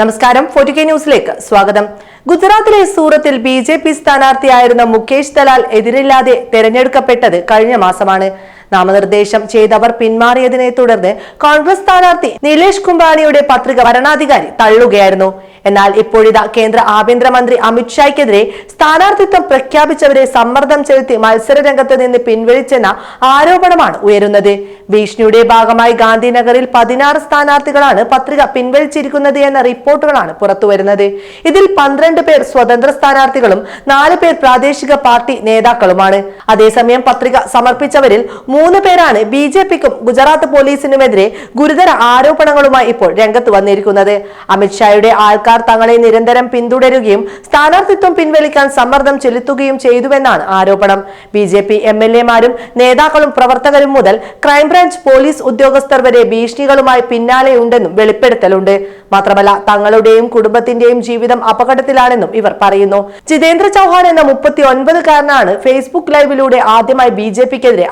നമസ്കാരം. ഫോർട്ടി ന്യൂസിലേക്ക് സ്വാഗതം. ഗുജറാത്തിലെ സൂറത്തിൽ ബി ജെ പി സ്ഥാനാർത്ഥിയായിരുന്ന മുകേഷ് ദലാൽ എതിരില്ലാതെ തെരഞ്ഞെടുക്കപ്പെട്ടത് കഴിഞ്ഞ മാസമാണ്. നാമനിർദ്ദേശം ചെയ്തവർ പിന്മാറിയതിനെ തുടർന്ന് കോൺഗ്രസ് സ്ഥാനാർത്ഥി നിലേഷ് കുംബാനിയുടെ പത്രിക ഭരണാധികാരി തള്ളുകയായിരുന്നു. എന്നാൽ ഇപ്പോഴിതാ കേന്ദ്ര ആഭ്യന്തരമന്ത്രി അമിത്ഷായ്ക്കെതിരെ സ്ഥാനാർത്ഥിത്വം പ്രഖ്യാപിച്ചവരെ സമ്മർദ്ദം ചെലുത്തി മത്സര രംഗത്ത് നിന്ന് പിൻവലിച്ചെന്ന ആരോപണമാണ് ഉയരുന്നത്. ഭീഷണിയുടെ ഭാഗമായി ഗാന്ധിനഗറിൽ പതിനാറ് സ്ഥാനാർത്ഥികളാണ് പത്രിക പിൻവലിച്ചിരിക്കുന്നത് എന്ന റിപ്പോർട്ടുകളാണ് പുറത്തുവരുന്നത്. ഇതിൽ പന്ത്രണ്ട് പേർ സ്വതന്ത്ര സ്ഥാനാർത്ഥികളും നാല് പേർ പ്രാദേശിക പാർട്ടി നേതാക്കളുമാണ്. അതേസമയം പത്രിക സമർപ്പിച്ചവരിൽ മൂന്ന് പേരാണ് ബി ജെ പിക്കും ഗുജറാത്ത് പോലീസിനുമെതിരെ ഗുരുതര ആരോപണങ്ങളുമായി ഇപ്പോൾ രംഗത്ത് വന്നിരിക്കുന്നത്. അമിത്ഷായുടെ ആൾക്കാർ തങ്ങളെ നിരന്തരം പിന്തുടരുകയും സ്ഥാനാർത്ഥിത്വം പിൻവലിക്കാൻ സമ്മർദ്ദം ചെലുത്തുകയും ചെയ്തുവെന്നാണ് ആരോപണം. B J P M L എമാരും നേതാക്കളും പ്രവർത്തകരും മുതൽ ക്രൈംബ്രാഞ്ച് പോലീസ് ഉദ്യോഗസ്ഥർ വരെ ഭീഷണികളുമായി പിന്നാലെയുണ്ടെന്നും വെളിപ്പെടുത്തലുണ്ട്. മാത്രമല്ല തങ്ങളുടെയും കുടുംബത്തിന്റെയും ജീവിതം അപകടത്തിലാണെന്നും ഇവർ പറയുന്നു. ജിതേന്ദ്ര ചൗഹാൻ എന്ന മുപ്പത്തി ഒൻപതുകാരനാണ് ഫേസ്ബുക്ക് ലൈവിലൂടെ ആദ്യമായി ബി ജെ പിക്കെതിരെ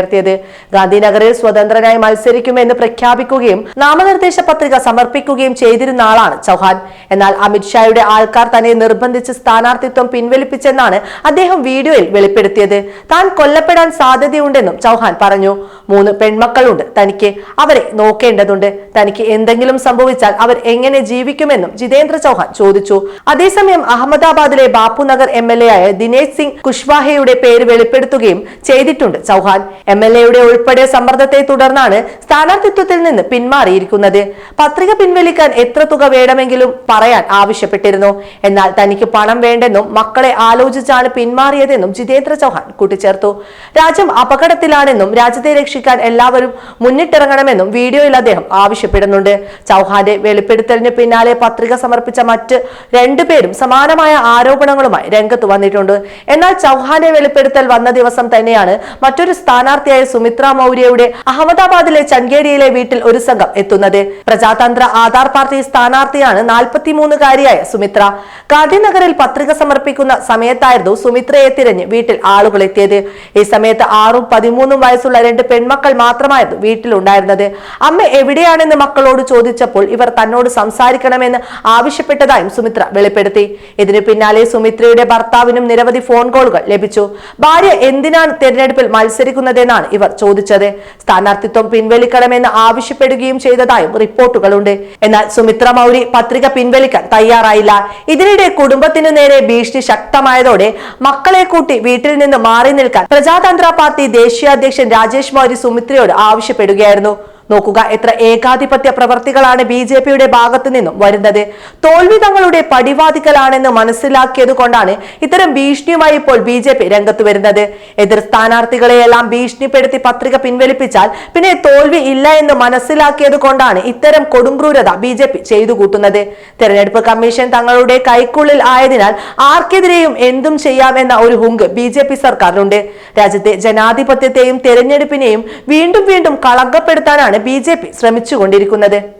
ആരോപണമുയർത്തിയത് ഗാന്ധിനഗറിൽ സ്വതന്ത്രനായി മത്സരിക്കുമെന്ന് പ്രഖ്യാപിക്കുകയും നാമനിർദ്ദേശ പത്രിക സമർപ്പിക്കുകയും ചെയ്തിരുന്ന ആളാണ് ചൗഹാൻ. എന്നാൽ അമിത്ഷായുടെ ആൾക്കാർ തന്നെ നിർബന്ധിച്ച് സ്ഥാനാർത്ഥിത്വം പിൻവലിപ്പിച്ചെന്നാണ് അദ്ദേഹം വീഡിയോയിൽ വെളിപ്പെടുത്തിയത്. താൻ കൊല്ലപ്പെടാൻ സാധ്യതയുണ്ടെന്നും ചൗഹാൻ പറഞ്ഞു. മൂന്ന് പെൺമക്കളുണ്ട്. തനിക്ക് അവരെ നോക്കേണ്ടതുണ്ട്. തനിക്ക് എന്തെങ്കിലും സംഭവിച്ചാൽ അവർ എങ്ങനെ ജീവിക്കുമെന്നും ജിതേന്ദ്ര ചൗഹാൻ ചോദിച്ചു. അതേസമയം അഹമ്മദാബാദിലെ ബാപ്പുനഗർ എം എൽ എ ആയ ദിനേശ് സിംഗ് കുഷ്വാഹയുടെ പേര് വെളിപ്പെടുത്തുകയും ചെയ്തിട്ടുണ്ട് ചൗഹാൻ. എം എൽ എയുടെ ഉൾപ്പെടെ സമ്മർദ്ദത്തെ തുടർന്നാണ് സ്ഥാനാർത്ഥിത്വത്തിൽ നിന്ന് പിന്മാറിയിരിക്കുന്നത്. പത്രിക പിൻവലിക്കാൻ എത്ര തുക വേണമെങ്കിലും പറയാൻ ആവശ്യപ്പെട്ടിരുന്നു. എന്നാൽ തനിക്ക് പണം വേണ്ടെന്നും മക്കളെ ആലോചിച്ചാണ് പിന്മാറിയതെന്നും ജിതേന്ദ്ര ചൗഹാൻ കൂട്ടിച്ചേർത്തു. രാജ്യം അപകടത്തിലാണെന്നും രാജ്യത്തെ രക്ഷിക്കാൻ എല്ലാവരും മുന്നിട്ടിറങ്ങണമെന്നും വീഡിയോയിൽ അദ്ദേഹം ആവശ്യപ്പെടുന്നുണ്ട്. ചൗഹാന്റെ വെളിപ്പെടുത്തലിന് പിന്നാലെ പത്രിക സമർപ്പിച്ച മറ്റ് രണ്ടുപേരും സമാനമായ ആരോപണങ്ങളുമായി രംഗത്ത് വന്നിട്ടുണ്ട്. എന്നാൽ ചൗഹാന്റെ വെളിപ്പെടുത്തൽ വന്ന ദിവസം തന്നെയാണ് മറ്റൊരു സ്ഥാനാർത്ഥിയായ സുമിത്ര മൗര്യയുടെ അഹമ്മദാബാദിലെ ചൻഗേഡിയിലെ വീട്ടിൽ ഒരു സംഘം എത്തുന്നത്. പ്രജാതന്ത്ര ആധാർ പാർട്ടി സ്ഥാനാർത്ഥിയാണ് നാൽപ്പത്തിമൂന്നുകാരിയായ സുമിത്ര. ഗാന്ധിനഗറിൽ പത്രിക സമർപ്പിക്കുന്ന സമയത്തായിരുന്നു സുമിത്രയെ തിരഞ്ഞ് വീട്ടിൽ ആളുകൾ എത്തിയത്. ഈ സമയത്ത് ആറും പതിമൂന്നും വയസ്സുള്ള രണ്ട് പെൺമക്കൾ മാത്രമായിരുന്നു വീട്ടിലുണ്ടായിരുന്നത്. അമ്മ എവിടെയാണെന്ന് മക്കളോട് ചോദിച്ചപ്പോൾ ഇവർ തന്നോട് സംസാരിക്കണമെന്ന് ആവശ്യപ്പെട്ടതായും സുമിത്ര വെളിപ്പെടുത്തി. ഇതിനു പിന്നാലെ സുമിത്രയുടെ ഭർത്താവിനും നിരവധി ഫോൺ കോളുകൾ ലഭിച്ചു. ഭാര്യ എന്തിനാണ് തെരഞ്ഞെടുപ്പിൽ മത്സരിക്കുന്നതെന്നാണ് ഇവർ ചോദിച്ചത്? സ്ഥാനാർത്ഥിത്വം പിൻവലിക്കണമെന്ന് ആവശ്യപ്പെടുകയും ചെയ്തതായും റിപ്പോർട്ടുകളുണ്ട്. എന്നാൽ സുമിത്ര മൗരി പത്രിക പിൻവലിക്കാൻ തയ്യാറായില്ല. ഇതിനിടെ കുടുംബത്തിനു നേരെ ഭീഷണി ശക്തമായതോടെ മക്കളെ കൂട്ടി വീട്ടിൽ നിന്ന് മാറി നിൽക്കാൻ പ്രജാതന്ത്ര പാർട്ടി ദേശീയ അധ്യക്ഷൻ രാജേഷ് മൗരി സുമിത്രയോട് ആവശ്യപ്പെടുകയായിരുന്നു. നോക്കുക. എത്ര ഏകാധിപത്യ പ്രവർത്തികളാണ് ബി ജെ പിയുടെ ഭാഗത്തു നിന്നും വരുന്നത്? തോൽവി തങ്ങളുടെ പടിവാദിക്കലാണെന്ന് മനസ്സിലാക്കിയത് കൊണ്ടാണ് ഇത്തരം ഭീഷണിയുമായി ഇപ്പോൾ ബി ജെ പി രംഗത്ത് വരുന്നത്. എതിർ സ്ഥാനാർത്ഥികളെയെല്ലാം ഭീഷണിപ്പെടുത്തി പത്രിക പിൻവലിപ്പിച്ചാൽ പിന്നെ തോൽവി ഇല്ല എന്ന് മനസ്സിലാക്കിയത് കൊണ്ടാണ് ഇത്തരം കൊടുംക്രൂരത ബി ജെ പി ചെയ്തു കൂട്ടുന്നത്. തെരഞ്ഞെടുപ്പ് കമ്മീഷൻ തങ്ങളുടെ കൈക്കുള്ളിൽ ആയതിനാൽ ആർക്കെതിരെയും എന്തും ചെയ്യാം എന്ന ഒരു ഹുങ്ക് ബി ജെ പി സർക്കാരിനുണ്ട് രാജ്യത്തെ ജനാധിപത്യത്തെയും തെരഞ്ഞെടുപ്പിനെയും വീണ്ടും വീണ്ടും കളങ്കപ്പെടുത്താനാണ് ബി ജെ പി ശ്രമിച്ചുകൊണ്ടിരിക്കുന്നത്.